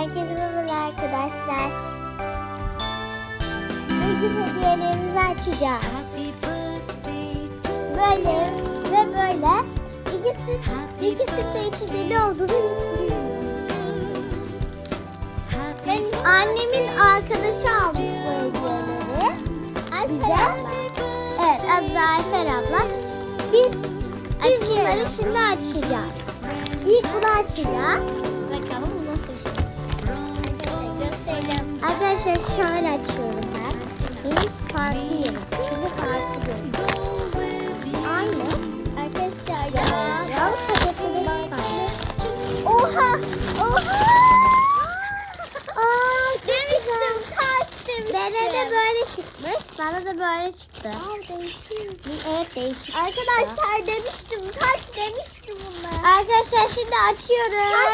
Herkese merhaba arkadaşlar. Bugün hediyelerimizi açacağız. Böyle ve böyle. İkisi, ikisinin de içinde ne olduğunu hiç bilmiyorum. Benim annemin arkadaşı almış bu hediyeleri. Bize. Evet adı da Ayfer abla. Biz, biz bunları şimdi açacağız. İlk bunu açacağız. Arkadaşlar şöyle açıyorum ben. Benim farklı yerim. Çünkü farklı. Aynı. Arkadaşlar ya. De farklı. Oha! Oha! Aa, demiştim taş demiştim. Bana da böyle çıkmış. Bana da böyle çıktı. Aa, değişiyor. Evet değişik. Arkadaşlar demiştim taş demiştim bunlar. Arkadaşlar şimdi açıyoruz.